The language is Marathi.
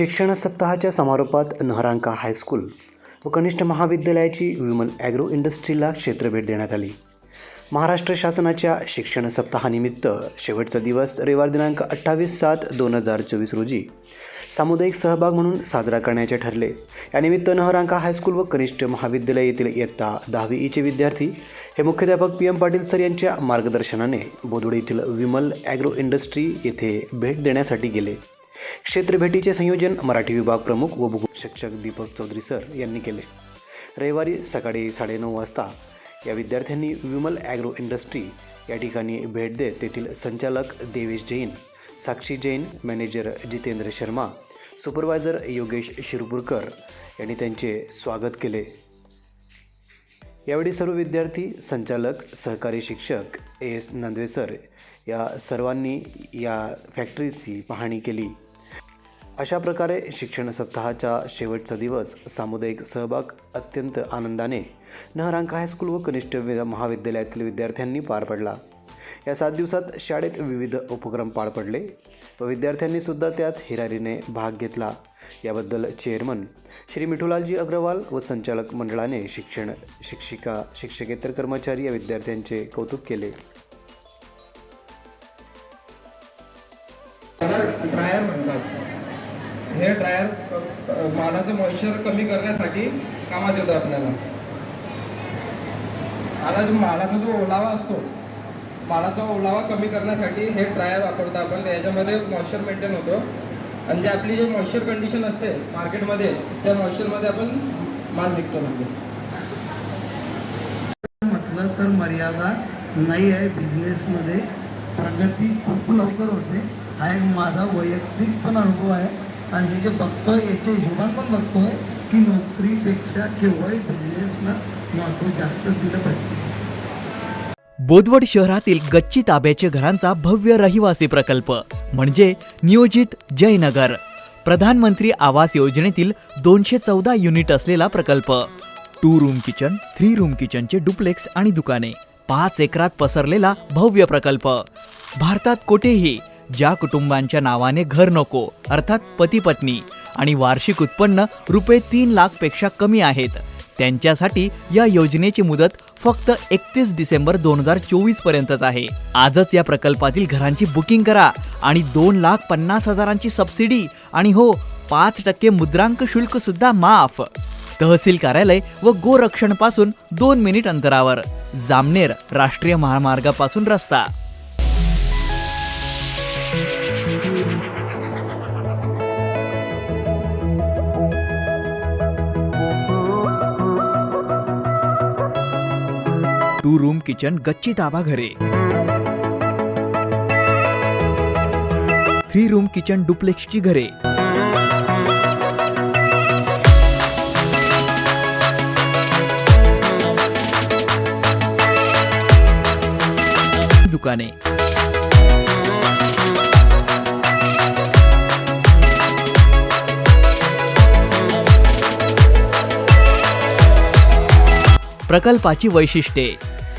शिक्षण सप्ताहाच्या समारोपात नहरांका हायस्कूल व कनिष्ठ महाविद्यालयाची विमल ॲग्रो इंडस्ट्रीला क्षेत्रभेट देण्यात आली. महाराष्ट्र शासनाच्या शिक्षण सप्ताहानिमित्त शेवटचा दिवस रविवार दिनांक अठ्ठावीस सात दोन हजार चोवीस रोजी सामुदायिक सहभाग म्हणून साजरा करण्याचे ठरले. यानिमित्त नहरांका हायस्कूल व कनिष्ठ महाविद्यालय येथील इयत्ता दहावी ईचे विद्यार्थी हे मुख्याध्यापक पी एम पाटील सर यांच्या मार्गदर्शनाने बोदोड येथील विमल ॲग्रो इंडस्ट्री येथे भेट देण्यासाठी गेले. क्षेत्रभेटीचे संयोजन मराठी विभाग प्रमुख व भूगोल शिक्षक दीपक चौधरी सर यांनी केले. रविवारी सकाळी साडेनऊ वाजता या विद्यार्थ्यांनी विमल ॲग्रो इंडस्ट्री या ठिकाणी भेट देत तेथील संचालक देवेश जैन साक्षी जैन मॅनेजर जितेंद्र शर्मा सुपरवायझर योगेश शिरपूरकर यांनी त्यांचे स्वागत केले. यावेळी सर्व विद्यार्थी संचालक सहकारी शिक्षक ए एस नंदवे सर या सर्वांनी या फॅक्टरीची पाहणी केली. अशा प्रकारे शिक्षण सप्ताहाचा शेवटचा दिवस सामुदायिक सहभाग अत्यंत आनंदाने नहरांक हायस्कूल व कनिष्ठ महाविद्यालयातील विद्यार्थ्यांनी पार पडला. या सात दिवसात शाळेत विविध उपक्रम पार पडले व विद्यार्थ्यांनी सुद्धा त्यात हिरारीने भाग घेतला. याबद्दल चेअरमन श्री मिठुलालजी अग्रवाल व संचालक मंडळाने शिक्षण शिक्षिका शिक्षकेतर कर्मचारी या विद्यार्थ्यांचे कौतुक केले. हेअर ड्रायर मानाचं हे मॉइश्चर कमी करण्यासाठी कामात येतं आपल्याला. आता जो मालाचा जो ओलावा असतो मालाचा ओलावा कमी करण्यासाठी हे ड्रायर वापरतो आपण याच्यामध्ये मॉइश्चर मेंटेन होतो. आणि जे आपली जे मॉइश्चर कंडिशन असते मार्केटमध्ये त्या मॉइश्चरमध्ये आपण माल विकतो म्हणजे. म्हटलं तर मर्यादा नाही आहे बिझनेसमध्ये प्रगती खूप लवकर होते. हा एक माझा वैयक्तिक पण अनुभव आहे. आणि हे जे बघतोय याच्या हिशोबान पण बघतोय की नोकरीपेक्षा केवळ बिझनेसला महत्त्व जास्त दिलं पाहिजे. बोदवड शहरातील गच्ची ताब्याचे घरांचा भव्य रहिवासी प्रकल्प म्हणजे नियोजित जयनगर. प्रधानमंत्री आवास योजनेतील दोनशे चौदा युनिट असलेला प्रकल्प. Two room kitchen three room किचनचे duplex आणि दुकाने. पाच एकरात पसरलेला भव्य प्रकल्प. भारतात कुठेही ज्या कुटुंबांच्या नावाने घर नको अर्थात पती पत्नी आणि वार्षिक उत्पन्न रुपये तीन लाखपेक्षा कमी आहेत. त्यांच्यासाठी या योजनेची मुदत फक्त एकतीस डिसेंबर दोन हजार चोवीस पर्यंतच आहे. आजच या प्रकल्पातील घरांची बुकिंग करा आणि दोन लाख पन्नास हजारांची सबसिडी आणि हो पाच टक्के मुद्रांक शुल्क सुद्धा माफ. तहसील कार्यालय व गोरक्षणपासून दोन मिनिट अंतरावर. जामनेर राष्ट्रीय महामार्गापासून रस्ता. टू रूम किचन गच्ची ताबा घरे. थ्री रूम किचन डुप्लेक्सची घरे. दुकाने. प्रकल्पाची वैशिष्ट्ये.